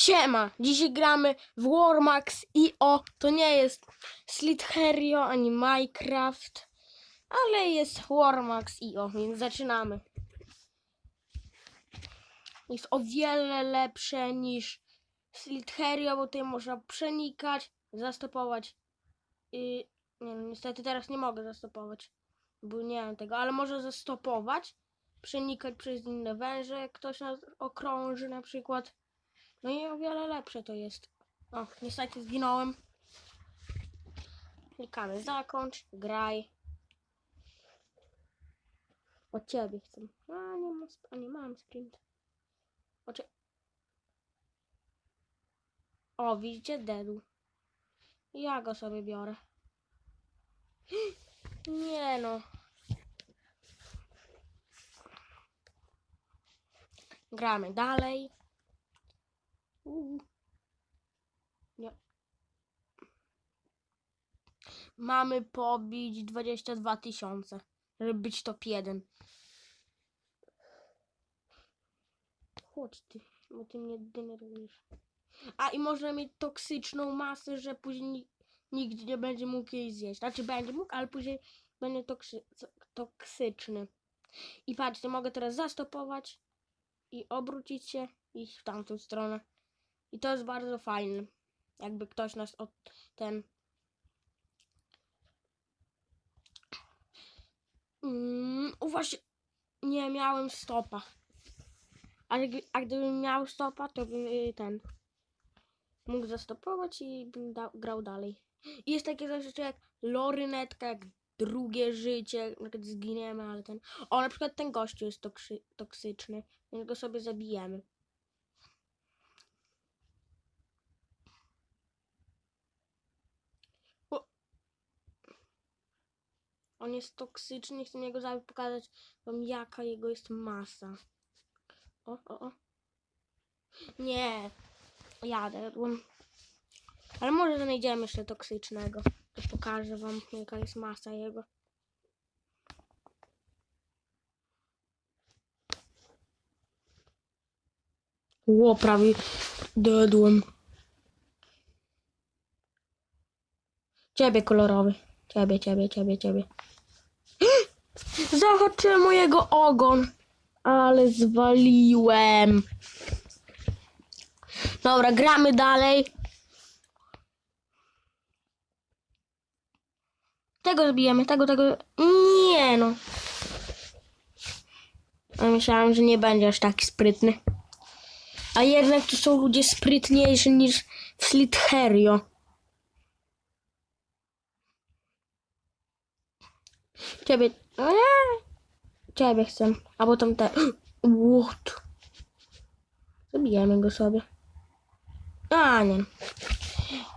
Siema! Dzisiaj gramy w Warmax i o, to nie jest Slither.io ani Minecraft, ale jest Warmax i o, więc zaczynamy. Jest o wiele lepsze niż Slither.io, bo tutaj można przenikać, zastopować. I nie no, niestety teraz nie mogę zastopować, bo nie mam tego, ale może zastopować, przenikać przez inne węże, ktoś nas okrąży na przykład. No i o wiele lepsze to jest. O, niestety zginąłem. Klikamy zakończ, graj. Od ciebie chcę. A nie, mam, a nie mam sprint. Oczy... O, widzicie, dedu. Ja go sobie biorę. Nie no. Gramy dalej. Nie. Mamy pobić 22 tysiące, żeby być top 1. Chodź ty, bo ty mnie denerwujesz. A i można mieć toksyczną masę, że później ni- nikt nie będzie mógł jej zjeść. Znaczy będzie mógł, ale później będzie toksy toksyczny. I patrzcie, mogę teraz zastopować i obrócić się i w tamtą stronę. I to jest bardzo fajne. Jakby ktoś nas od ten. Mm, właśnie nie miałem stopa. A, a gdybym miał stopa, to bym y, ten mógł zastopować i bym da, grał dalej. I jest takie coś jak lorynetka, jak drugie życie, na przykład zginiemy, ale ten. O, na przykład ten gościu jest toksy, toksyczny, więc go sobie zabijemy. On jest toksyczny, chcę jego zabić, pokazać wam jaka jego jest masa. O, o, o. Nie. Jadę. Ale może znajdziemy jeszcze toksycznego. To pokażę wam jaka jest masa jego. Ło, prawie dedłem. Ciebie kolorowy. Ciebie, ciebie, ciebie, ciebie. Zahaczyłem mojego ogon. Ale zwaliłem. Dobra, gramy dalej. Tego zabijemy, tego, tego. Nie no. A myślałem, że nie będzie aż taki sprytny. A jednak tu są ludzie sprytniejsi niż w Slither.io. Ciebie. Eee, Ciebie chcę. Albo tam te. What? Zabijemy go sobie. A nie.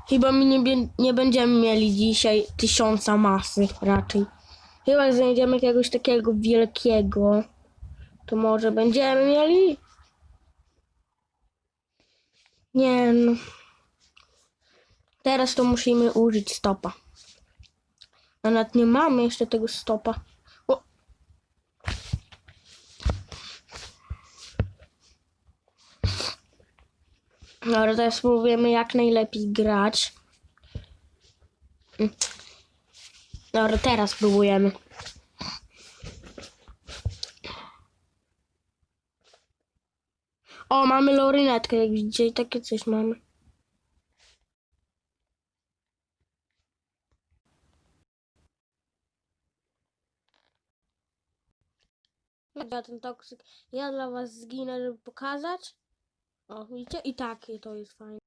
Chyba my nie, nie będziemy mieli dzisiaj tysiąca masy raczej. Chyba znajdziemy jakiegoś takiego wielkiego, to może będziemy mieli. Nie no. Teraz to musimy użyć stopa. A nawet nie mamy jeszcze tego stopa. O. Dobra, teraz spróbujemy jak najlepiej grać. Dobra, teraz spróbujemy. O, mamy lorynetkę, jak widzicie, takie coś mamy. Ja ten toksyk, ja dla was zginę, żeby pokazać. O, widzicie? I takie to jest fajne.